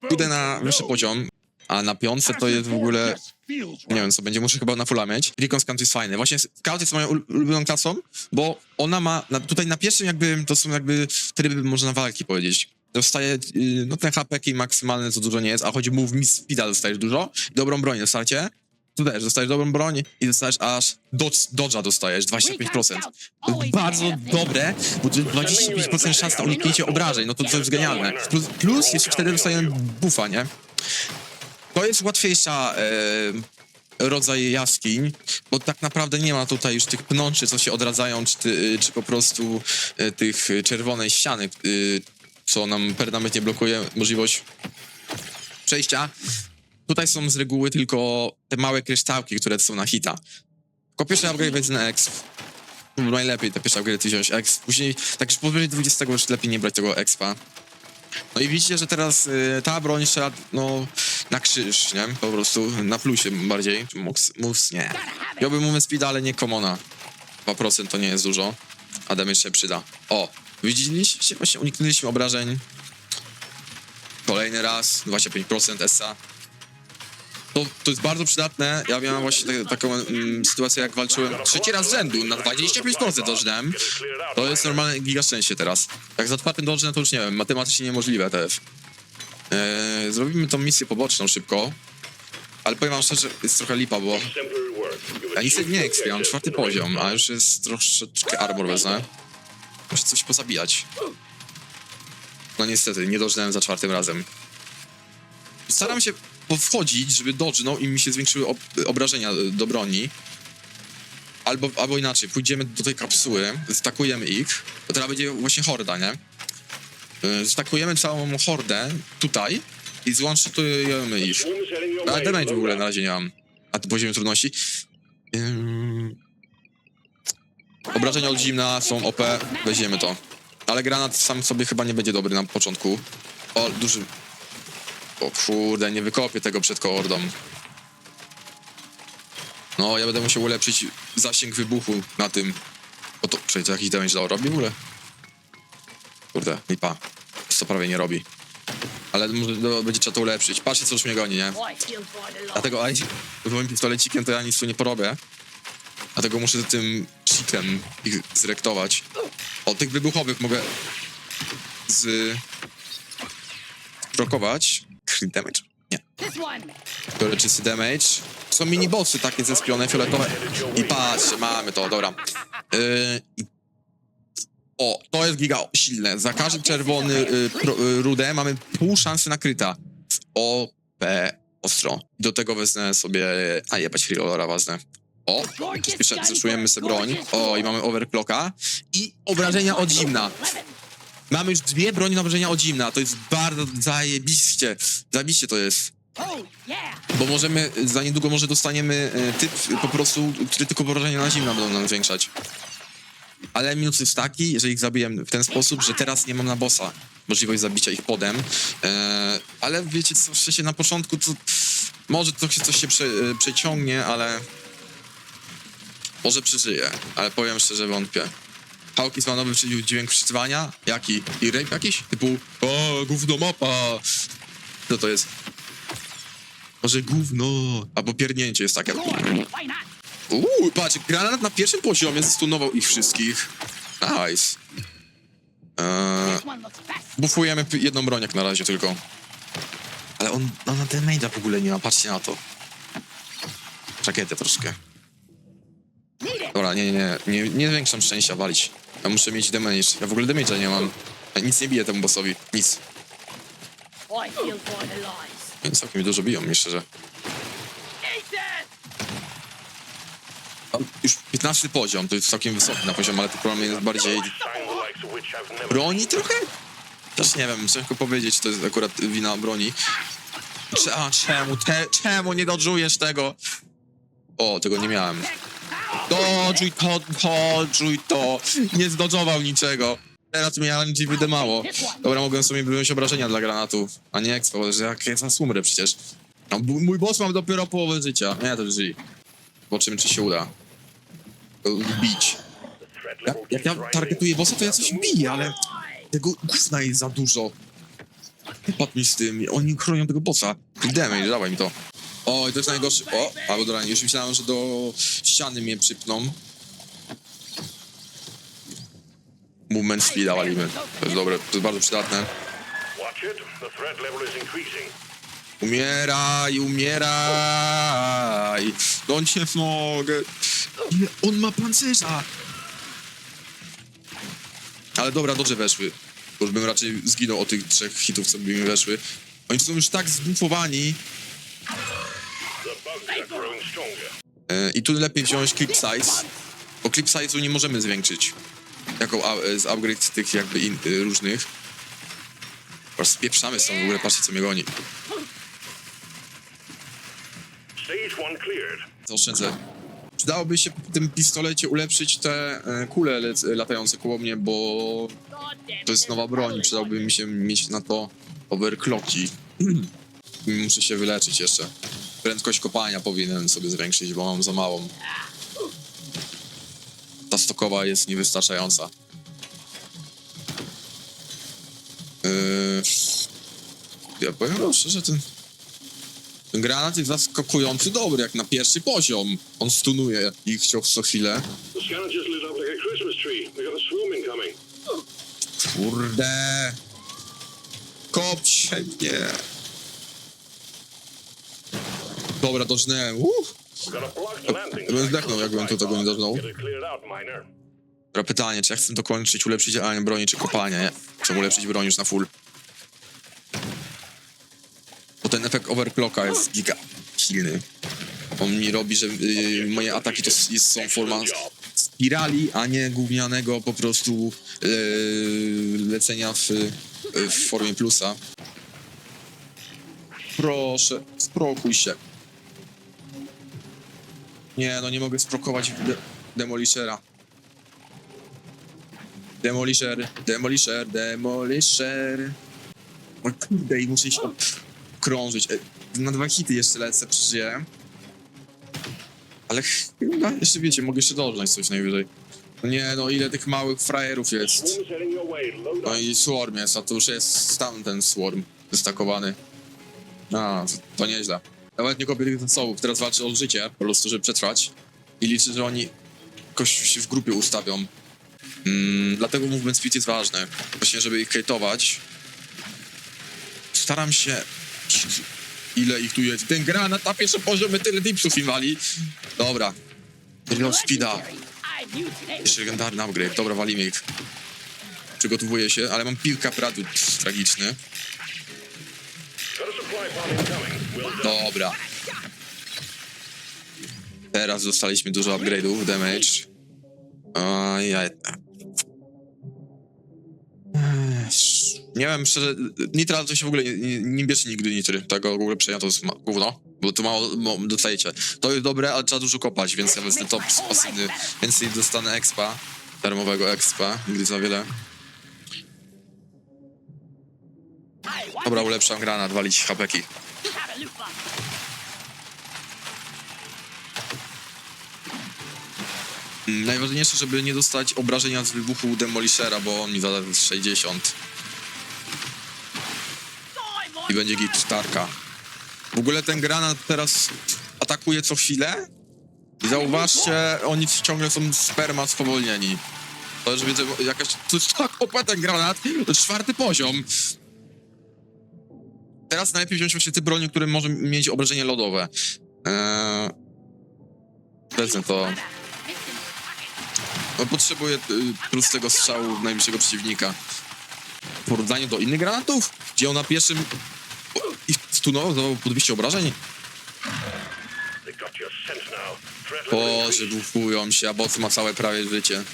pójdę na wyższy poziom, a na piątce to jest w ogóle... Nie wiem, co będzie, muszę chyba na fulla mieć. Recon Scout jest fajny. Właśnie Scout jest moją ul- ulubioną klasą, bo ona ma... Na, tutaj na pierwszym jakby, to są jakby tryby, można walki powiedzieć. Dostaje, yy, no ten HP maksymalny to dużo nie jest, a chodzi move miss speeda dostajesz dużo, dobrą broń dostarcie. Tu też dostajesz dobrą broń i dostajesz aż dodge, dodge'a dostajesz 25%. To jest bardzo dobre, bo to jest 25% szans na uniknięcie obrażeń, no to, to jest genialne. Plus, plus jeszcze wtedy dostajemy buffa, nie? To jest łatwiejsza e, rodzaj jaskiń, bo tak naprawdę nie ma tutaj już tych pnączy, co się odradzają, czy, ty, czy po prostu e, tych czerwonej ściany, e, co nam permanentnie blokuje możliwość przejścia. Tutaj są z reguły tylko te małe kryształki, które są na hita. Tylko pierwszy upgrade będzie na exp. Najlepiej te pierwsze upgrade wziąć exp. Później, tak już powyżej 20 już lepiej nie brać tego expa. No i widzicie, że teraz y, ta broń strzela no, na krzyż, nie? Po prostu na plusie bardziej. Moves, moves nie. Miałbym movement speed, ale nie commona. 2% to nie jest dużo, a damage się przyda. O, widzieliście? Właśnie uniknęliśmy obrażeń. Kolejny raz, 25% SA. To, to jest bardzo przydatne. Ja miałem właśnie tak- taką mm, sytuację, jak walczyłem trzeci raz z rzędu, na 25% dożnąłem. To jest normalne giga szczęście teraz. Jak za czwartym dążę, to już nie wiem, matematycznie niemożliwe też. Eee, zrobimy tą misję poboczną szybko. Ale powiem wam szczerze, jest trochę lipa, bo ja niestety nie mam czwarty poziom, a już jest troszeczkę armor wezmę. Muszę coś pozabijać. No niestety, nie dożnąłem za czwartym razem. Staram się wchodzić, żeby dodżnął i mi się zwiększyły ob obrażenia do broni. Albo, albo inaczej, pójdziemy do tej kapsuły, stakujemy ich, to teraz będzie właśnie horda, nie? Stakujemy całą hordę tutaj i złączytujemy ich. A damage w ogóle na razie nie mam. A tu poziom trudności. Ym... Obrażenia od zimna są OP, weźmiemy to. Ale granat sam sobie chyba nie będzie dobry na początku. O, duży... O kurde, nie wykopię tego przed koordą. No, ja będę musiał ulepszyć zasięg wybuchu na tym. O to, przecież to jakiś damage dał. Robi w ogóle? Kurde, lipa. To prawie nie robi. Ale może no, będzie trzeba to ulepszyć. Patrzcie, co już mnie goni, nie? Dlatego aj, moim pistolecikiem to ja nic tu nie porobię. Dlatego muszę tym cheatem ich zrektować. O, tych wybuchowych mogę z... Crit damage? Nie. Biorę czysty damage. Są mini bossy takie zespione, fioletowe. I patrzcie, mamy to, dobra. Yy, o, to jest giga silne. Za każdy czerwony y, pro, y, rudę mamy pół szansy na kryta. O, P, ostro. Do tego wezmę sobie... A jebać reloadera wezmę. O, zeszujemy sobie broń. O, i mamy overclocka. I obrażenia od zimna. Mamy już dwie broni na obrażenia od zimna. To jest bardzo zajebiście. Zajebiście to jest. Bo możemy, za niedługo może dostaniemy e, typ po prostu, który tylko obrażenia na zimna będą nam zwiększać. Ale minus jest taki, że ich zabiję w ten sposób, że teraz nie mam na bossa możliwość zabicia ich podem. E, ale wiecie co, w sensie na początku to może to się, coś się prze, e, przeciągnie, ale może przeżyję, ale powiem szczerze, wątpię. Hawkins ma nowy przycisk dźwięk wszczytywania. Jaki? I rape jakiś? Typu o, gówno mapa. Co to jest? Może gówno. Albo pierdnięcie jest takie. Uuu, patrz, granat na pierwszym poziomie zestunował ich wszystkich. Nice. Eee, bufujemy jedną broń jak na razie tylko. Ale on, on na damage'a w ogóle nie ma, patrzcie na to. Czakietę troszkę. Dobra, nie, nie, nie, nie zwiększam szczęścia walić. Ja muszę mieć damage. Ja w ogóle damage'a nie mam. Ja nic nie biję temu bossowi. Nic. Więc całkiem dużo biją mi szczerze. Mam Już 15 poziom, to jest całkiem wysoki na poziom, ale to problem jest bardziej broni trochę? Też nie wiem, ciężko powiedzieć, to jest akurat wina broni. Cze- a, czemu, te, czemu nie dodżujesz tego? O, tego nie miałem. Dodżuj to, dodżuj to. Nie zdodżował niczego. Teraz miałem dziwy mało. Dobra, mogłem sobie wyjąć obrażenia dla granatów, a nie expo, że jak ja zaraz umrę przecież. No, mój boss mam dopiero połowę życia. Nie, to żyj. Zobaczymy, czy się uda. Bić. Jak, jak ja targetuję bossa, to ja coś biję, ale tego gówna jest za dużo. Padł mi z tym, oni chronią tego bossa. Damage, dawaj mi to. O, i to jest najgorszy. O, albo dobra, już myślałem, że do ściany mnie przypną. Movement speeda walimy. To jest dobre, to jest bardzo przydatne. Umieraj, umieraj! No nie mogę. Nie, on ma pancerza! Ale dobra, dobrze weszły. Bo już bym raczej zginął o tych trzech hitów, co by mi weszły. Oni są już tak zbufowani. I tu lepiej wziąć clip size, bo clip size'u nie możemy zwiększyć. Jako e, z upgrade tych jakby in, y, różnych. Aż spieprzamy stąd w ogóle, patrzcie co mnie goni. Zaoszczędzę. Przydałoby się w tym pistolecie ulepszyć te e, kule latające koło mnie, bo to jest nowa broń. Przydałoby mi się mieć na to overclocki. Muszę się wyleczyć jeszcze. Prędkość kopania powinien sobie zwiększyć, bo mam za małą. Ta stokowa jest niewystarczająca. Yy... Ja powiem wam szczerze, ten ten granat jest zaskakujący dobry, jak na pierwszy poziom. On stunuje ich cios co chwilę. The scanner just Ja bym zdechnął, jakbym tu tego nie miner. Dobra, pytanie, czy ja chcę dokończyć, ulepszyć działanie broni, czy kopanie, nie? Chcę ulepszyć broń już na full. Bo ten efekt overclocka jest giga silny. On mi robi, że y, moje ataki to jest, są forma spirali, a nie gównianego po prostu y, lecenia w, w formie plusa. Proszę, sprokuj się. Nie, no nie mogę sprokować de Demolishera. Demolisher, demolisher, demolisher. O kurde, i muszę iść krążyć. Na dwa hity jeszcze lecę, przeżyję. Ale chyba, jeszcze wiecie, mogę jeszcze dożnąć coś najwyżej. No nie, no ile tych małych frajerów jest. No i swarm jest, a to już jest tamten swarm wystakowany. A, to nieźle. Nawet nie kopię tych zasobów, teraz walczę o życie, po prostu, żeby przetrwać. I liczę, że oni jakoś się w grupie ustawią. Mm, dlatego movement speed jest ważny. Właśnie, żeby ich kajtować. Staram się... Ile ich tu jest? Ten granat na pierwszym poziomie tyle dipsów im wali. Dobra. Reload speeda. Jeszcze legendarny upgrade. Dobra, walimy ich. Przygotowuję się, ale mam kilka pradu tragiczny. Got a supply incoming. Dobra. Teraz dostaliśmy dużo upgrade'ów, damage. Ojej. Nie wiem, szczerze, Nitra to się w ogóle nie, nie, nie bierze nigdy Nitry. Tego w ogóle przejęcia to jest gówno, bo tu mało, mało dostajecie. To jest dobre, ale trzeba dużo kopać, więc ja wezmę top pasywny, więcej dostanę expa, darmowego expa, nigdy za wiele. Dobra, ulepszam granat, walić hapeki. Mm, Najważniejsze, żeby nie dostać obrażenia z wybuchu Demolishera, bo on mi zada 60 i będzie git tarka. W ogóle ten granat teraz atakuje co chwilę i zauważcie, oni ciągle są sperma spowolnieni. To już widzę, jakaś, to jest tak OP ten granat, to czwarty poziom. Teraz najlepiej wziąć właśnie te broni, które może mieć obrażenie lodowe. Eee... To. No, potrzebuję y, prostego strzału najbliższego przeciwnika. W porównaniu do innych granatów, gdzie on na pierwszym i stunował, zdawał po 200 obrażeń. Boże, bufują się, a boss ma całe prawie życie.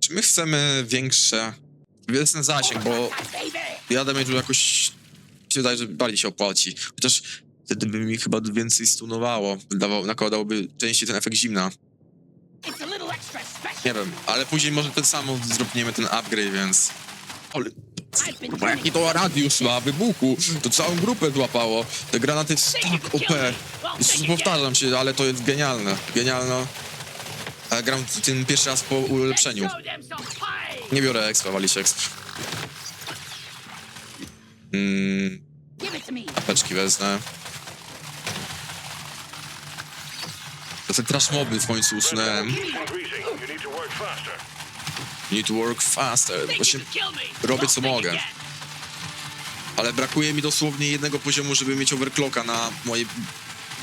Czy my chcemy większe... Większy zasięg, bo ja damage'u jakoś... Się wydaje, że bardziej się opłaci. Chociaż wtedy by mi chyba więcej stunowało. Dawał, nakładałoby częściej ten efekt zimna. Nie wiem, ale później może ten samo zrobimy ten upgrade, więc... Ale... Bo jaki to radius ma wybuchu, to całą grupę złapało. Te granaty jest tak OP. Jeszcze powtarzam się, ale to jest genialne. Genialne. A gram tym pierwszy raz po ulepszeniu. Nie biorę expa, walić exp. Mm. Apeczki wezmę. To te trash moby w końcu usunąłem. Need to work faster. Właśnie robię, co mogę. Ale brakuje mi dosłownie jednego poziomu, żeby mieć overclocka na mojej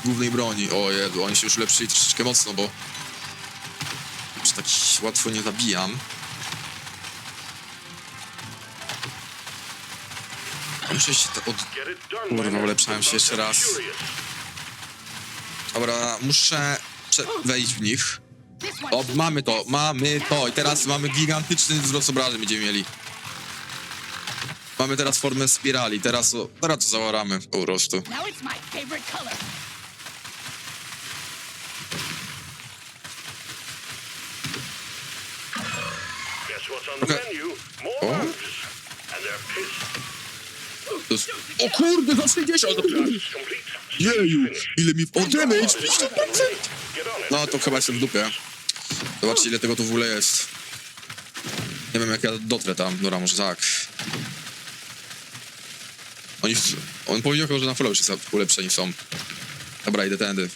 głównej broni. O Jezu, oni się już ulepszyli troszeczkę mocno, bo już tak łatwo nie zabijam. Muszę się to od... Kurwa, ulepszałem się jeszcze raz. Dobra, muszę prze- wejść w nich. O, mamy to, mamy to i teraz mamy gigantyczny wzrost obrażeń będziemy mieli. Mamy teraz formę spirali, teraz, o- teraz to zaoramy po prostu. Now it's O kurde, za 60! Tasks complete. Jeju, ile mi... O, damage! 50%! Get on it. No, to chyba jestem w dupie. Zobaczcie, ile tego tu w ogóle jest. Nie wiem, jak ja dotrę tam. Dobra, może tak. Oni... On powiedział chyba, że na follow jest ulepszeni są. Dobra, idę tędy.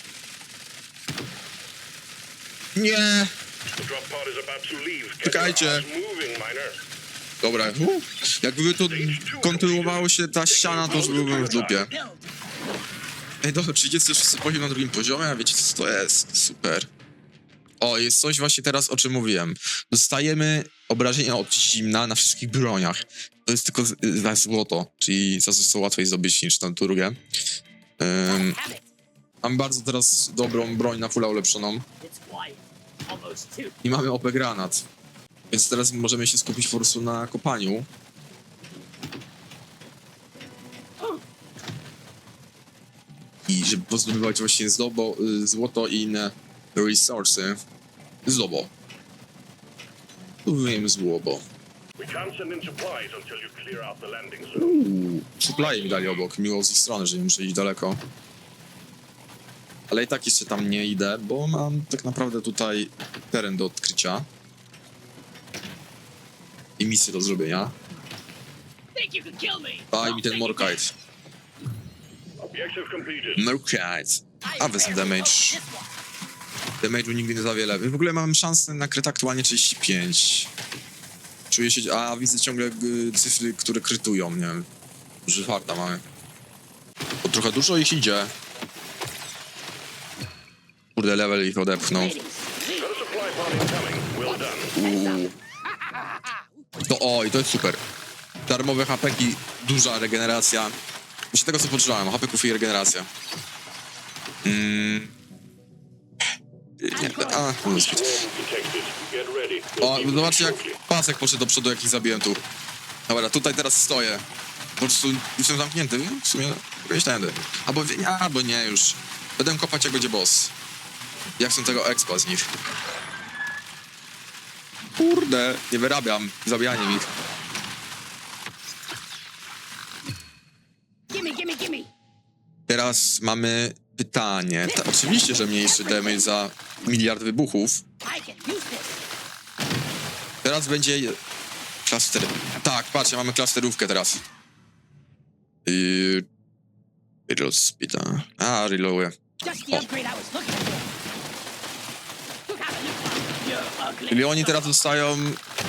Nie! Czekajcie. Dobra, jakby to kontynuowało się ta ściana, to już byłbym w dupie. Ej, dobra, 36 poziom na drugim poziomie, a wiecie co to jest? Super. O, jest coś właśnie teraz, o czym mówiłem. Dostajemy obrażenia od zimna na wszystkich broniach. To jest tylko za złoto, czyli za coś, co łatwiej zdobyć niż na drugie. Um, mam bardzo teraz dobrą broń na fulla ulepszoną i mamy OP granat. Więc teraz możemy się skupić po prostu na kopaniu. I żeby pozdobywać właśnie zdobo, y, złoto i inne resursy. Zdobo. Wiem złobo. Uuu, supply mi dali obok. Miło z ich strony, że nie muszę iść daleko. Ale i tak jeszcze tam nie idę, bo mam tak naprawdę tutaj teren do odkrycia. Misję do zrobienia. Daj mi ten. Morkite. Morkite. A wezmę damage. Damage'u nigdy nie za wiele. W ogóle mam szansę na kryt aktualnie 35. Czuję się... A widzę ciągle y, cyfry, które krytują, nie wiem. Że farta mamy. Bo trochę dużo ich idzie. Kurde, level ich odepchnął. Uuu. To oj, to jest super. Darmowe hapeki, duża regeneracja. Właśnie tego co potrzebowałem, hapeków i regeneracja. Mm. Nie, a, no, O, zobaczcie jak pasek poszedł do przodu, jak ich zabiłem tu. Dobra, tutaj teraz stoję. Po prostu jestem zamknięty, w sumie gdzieś tędy. Albo, albo nie już. Będę kopać jak będzie boss. Jak chcę tego expa z nich. Kurde, nie wyrabiam zabijaniem ich. Teraz mamy pytanie. Ta, oczywiście, że mniejszy damage za miliard wybuchów. I. Teraz będzie klaster. Tak, patrzcie, mamy klasterówkę teraz. Yy... Reload speeda. A, reloaduję. Just the Oh. upgrade I was looking for. Who got a new one? You're ugly. Czyli oni teraz dostają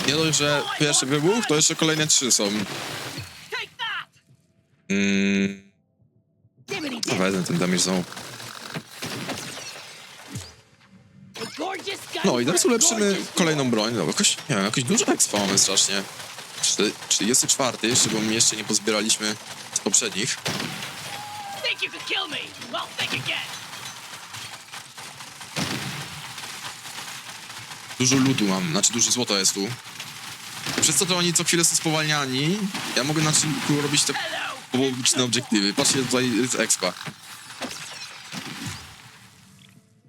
nie dość, że pierwszy wybuch, to jeszcze kolejne trzy są. Mm, Dimmity no wezmę ten damage znowu. A No i for teraz a ulepszymy kolejną broń. No, jakoś, nie wiem, jakoś dużo expa mamy strasznie. Czty- 34, jeszcze bo my jeszcze nie pozbieraliśmy z poprzednich. Think you can kill me? Well, think again. Dużo lutu mam, znaczy dużo złota jest tu. Przez co to oni co chwilę są spowalniani. Ja mogę znaczy tu robić te połowiczne obiektywy. Patrzcie, tutaj jest expa.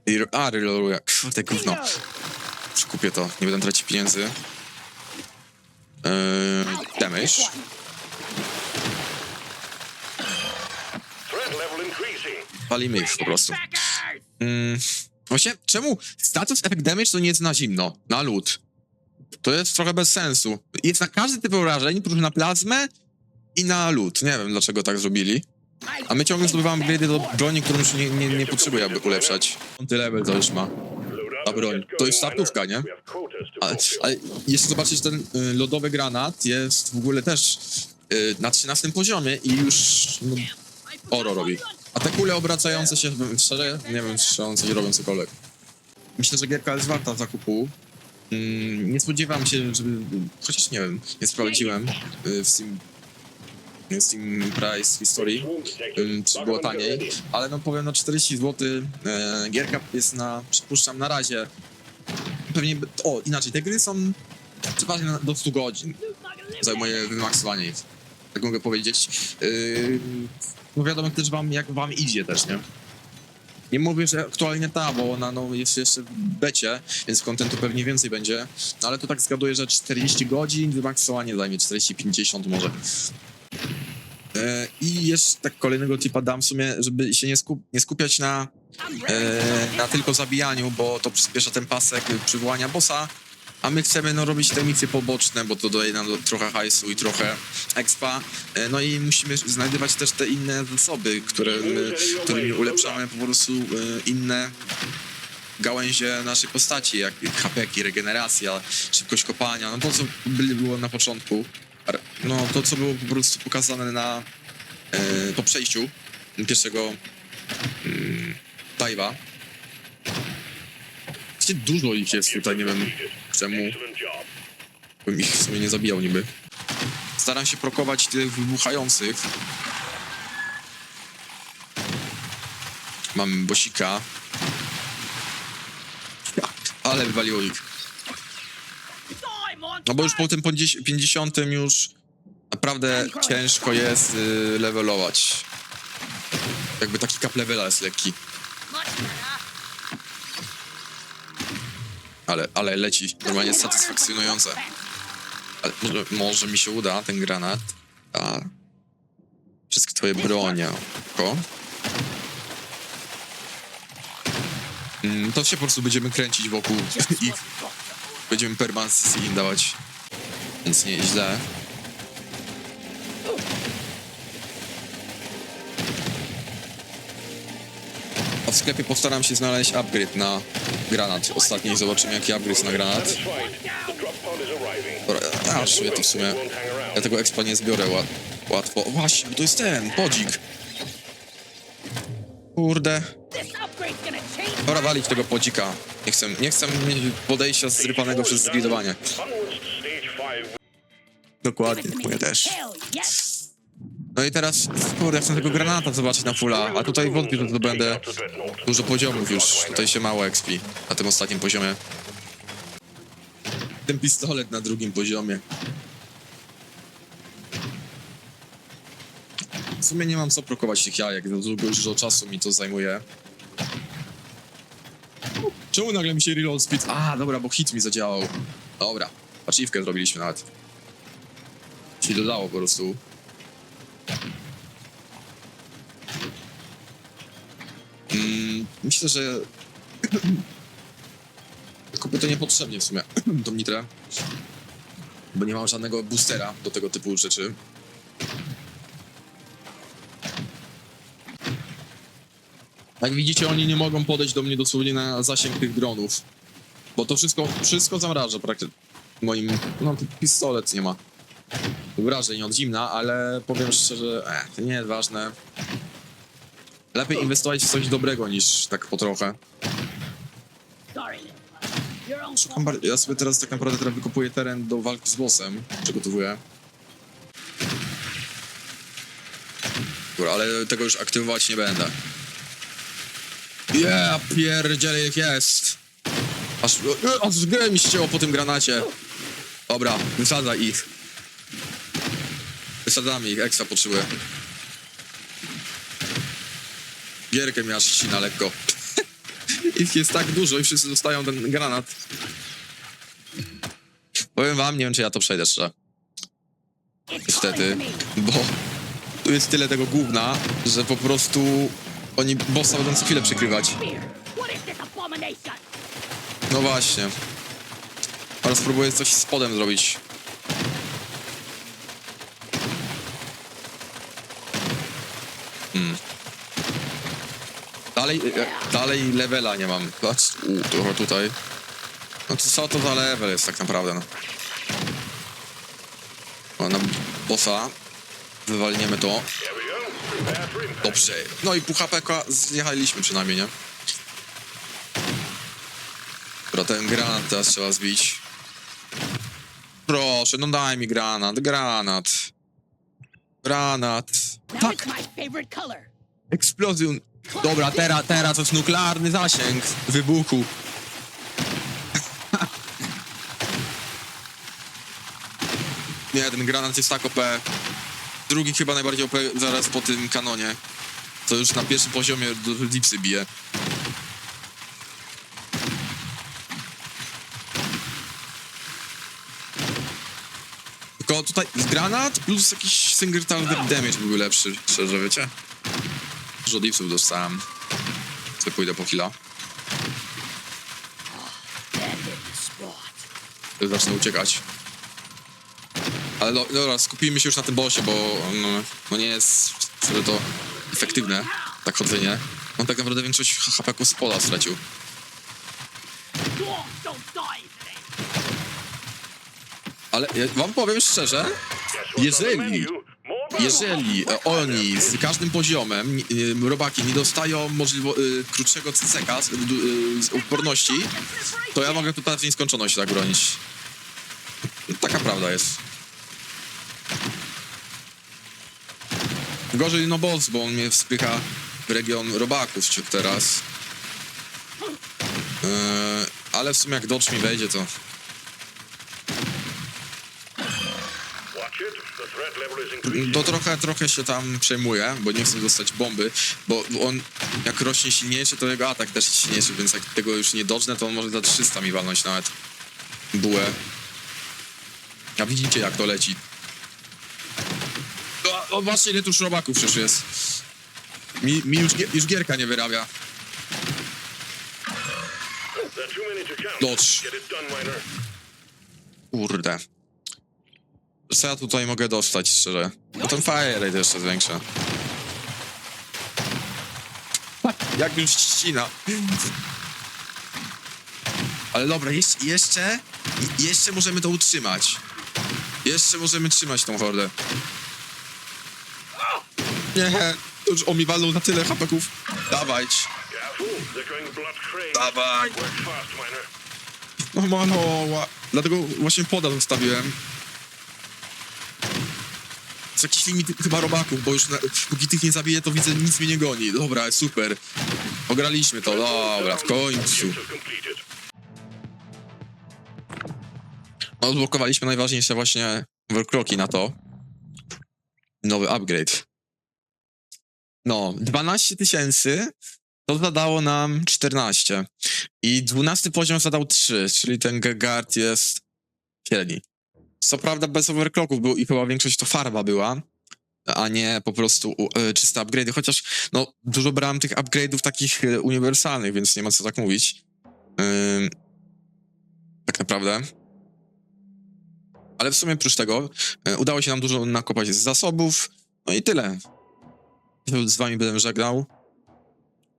I, a, reloaduję. Kurde, gówno. Bingo. Kupię to, nie będę tracić pieniędzy. Eee, damage. Threat level increasing. Palimy ich po prostu. Mm, właśnie, czemu status efekt damage to nie jest na zimno, na lód? To jest trochę bez sensu. Jest na każdy typ obrażeń, prócz na plazmę i na lód. Nie wiem, dlaczego tak zrobili. A my ciągle zdobywamy upgrade'y do broni, którą już nie, nie, nie aby ulepszać. Piąty level to już ma. Ta broń. To jest startówka, nie? Ale, ale jeszcze zobaczyć, ten y, lodowy granat jest w ogóle też y, na 13 poziomie i już no, oro robi. A te kule obracające się, szczerze, nie wiem, czy one coś robią cokolwiek. Myślę, że gierka jest warta zakupu. Mm, nie spodziewam się, żeby... Chociaż nie wiem, nie sprawdziłem y, w Steam, Steam Price History, y, czy było taniej, ale no powiem, no 40 zł e, gierka jest na, przypuszczam, na razie pewnie, o inaczej, te gry są przeważnie na- do 100 godzin, zajmuje wymaksowanie ich, tak mogę powiedzieć. Yy, no wiadomo też wam, jak wam idzie też, nie? Nie mówię, że aktualnie ta, bo ona no, jest jeszcze w becie, więc kontentu pewnie więcej będzie, no, ale to tak zgaduję, że 40 godzin, wymaksowanie zajmie 40-50 może. E, I jeszcze tak kolejnego tipa dam w sumie, żeby się nie, skup, nie skupiać na, e, na tylko zabijaniu, bo to przyspiesza ten pasek przywołania bossa, a my chcemy no, robić te misje poboczne, bo to daje nam trochę hajsu i trochę expa, e, no i musimy znajdywać też te inne zasoby, które my, którymi ulepszamy po prostu e, inne gałęzie naszej postaci, jak hapeki, regeneracja, szybkość kopania, no to co by- było na początku, no to co było po prostu pokazane na e, po przejściu pierwszego mm, dive'a. Dużo ich jest tutaj, nie wiem czemu bym ich w sumie nie zabijał niby. Staram się prokować tych wybuchających. Mam bosika. Ale wywaliło ich. No bo już po tym 50 już naprawdę ciężko jest y, levelować. Jakby taki cap levela jest lekki. Ale, ale leci. Normalnie satysfakcjonujące. Ale może, może mi się uda ten granat. A. Wszystkie twoje bronie. Ko. Mm, to się po prostu będziemy kręcić wokół ich. Będziemy permanency dawać. Więc nie w sklepie postaram się znaleźć upgrade na granat. Ostatni zobaczymy jaki upgrade na granat. A czuję to w sumie. Ja tego expa nie zbiorę łat, łatwo. O, Właśnie, bo to jest ten, podzik. Kurde. Dobra, walić tego podzika. Nie chcę, nie chcę podejścia zrypanego przez zgridowanie. Dokładnie, moje też. No i teraz, kurde, chcę tego granata zobaczyć na fulla, a tutaj wątpię, że to będę dużo poziomów już. Tutaj się mało expi na tym ostatnim poziomie. Ten pistolet na drugim poziomie. W sumie nie mam co prokować tych jajek, dużo czasu mi to zajmuje. Czemu nagle mi się reload speed? A, dobra, bo hit mi zadziałał. Dobra, achievkę zrobiliśmy nawet. Się dodało po prostu. Że kupię to niepotrzebnie w sumie, tą nitrę. Bo nie mam żadnego boostera do tego typu rzeczy. Jak widzicie, oni nie mogą podejść do mnie dosłownie na zasięg tych dronów. Bo to wszystko, wszystko zamraża praktycznie. Moim, no pistolet nie ma wrażeń od zimna, ale powiem szczerze, to nie jest ważne. Lepiej inwestować w coś dobrego niż tak po trochę. Szukam bar- ja sobie teraz tak naprawdę teraz wykupuję teren do walki z bossem. Przygotowuję. Dobra, ale tego już aktywować nie będę. Yeah, pierdziele ich jest. Aż, e, aż grę mi ścięło po tym granacie. Dobra, wysadzaj ich. Wysadzamy ich, ekstra potrzebuję. Gierkę mi aż ścina lekko. Ich jest tak dużo i wszyscy dostają ten granat. Powiem wam, nie wiem czy ja to przejdę szczerze. Niestety, bo tu jest tyle tego gówna, że po prostu oni bossa będą chwilę przykrywać. No właśnie. Teraz spróbuję coś z spodem zrobić. Hmm. Dalej, e, dalej levela nie mam. Patrz, u, trochę tutaj. No to co to za level jest tak naprawdę, no. Na bossa. Wywalniemy to. Dobrze. No i HP zjechaliśmy przynajmniej, nie? Dobra, ten granat teraz trzeba zbić. Proszę, no daj mi granat, granat. Granat. Tak, eksplozjon. Dobra, teraz, teraz jest nuklearny zasięg wybuchu. Nie, ten granat jest tak OP. Drugi chyba najbardziej OP zaraz po tym kanonie. To już na pierwszym poziomie do dipsy bije. Tylko tutaj granat plus jakiś single target damage byłby lepszy, szczerze, wiecie? Dużo dipsów dostałem. Sobie pójdę po killa. Zacznę uciekać. Ale do, dobra, skupijmy się już na tym bossie, bo no, no nie jest wcale to efektywne, tak chodzenie. On tak naprawdę większość HP z pola stracił. Ale ja wam powiem szczerze, jeżeli, jeżeli e, oni z każdym poziomem, e, robaki, nie dostają możliwo, y, krótszego CCK z, z odporności, to ja mogę tutaj w nieskończoność tak bronić. Taka prawda jest. Gorzej no boss, bo on mnie wspycha w region robaków teraz. Yy, ale w sumie jak Dodge mi wejdzie, to Watch it. The threat level is increasing. To trochę, trochę się tam przejmuję, bo nie chcę dostać bomby, bo on jak rośnie silniejszy, to jego atak też jest silniejszy, więc jak tego już nie dodżnę, to on może za 300 mi walnąć nawet bułę. A widzicie jak to leci. O, o właśnie ile tu już robaków przecież jest. Mi, mi już, już gierka nie wyrabia. Dodge. Kurde. Co ja tutaj mogę dostać, szczerze? No ten fire rate jeszcze zwiększa. Jak już ścina. Ale dobra, jeszcze, jeszcze, jeszcze możemy to utrzymać. Jeszcze możemy trzymać tą hordę. Nie, już on mi na tyle hapeków. Dawać. Dawaj. No mano, ła- dlatego właśnie poda zostawiłem. Jakiś limit chyba robaków, bo już na, póki tych nie zabiję, to widzę, nic mnie nie goni. Dobra, super. Ograliśmy to, dobra, w końcu. Odblokowaliśmy najważniejsze właśnie overclocki na to. Nowy upgrade. No, 12 tysięcy to zadało nam 14. I 12 poziom zadał 3, czyli ten guard jest średni. Co prawda bez overclocków był i chyba większość to farba była, a nie po prostu e, czyste upgrade'y, chociaż no, dużo brałem tych upgrade'ów takich e, uniwersalnych, więc nie ma co tak mówić. Tak naprawdę. Ale w sumie oprócz tego e, udało się nam dużo nakopać z zasobów. No i tyle. Z wami będę żegnał.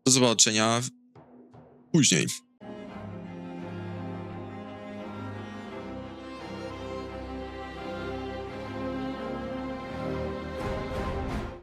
Do zobaczenia później.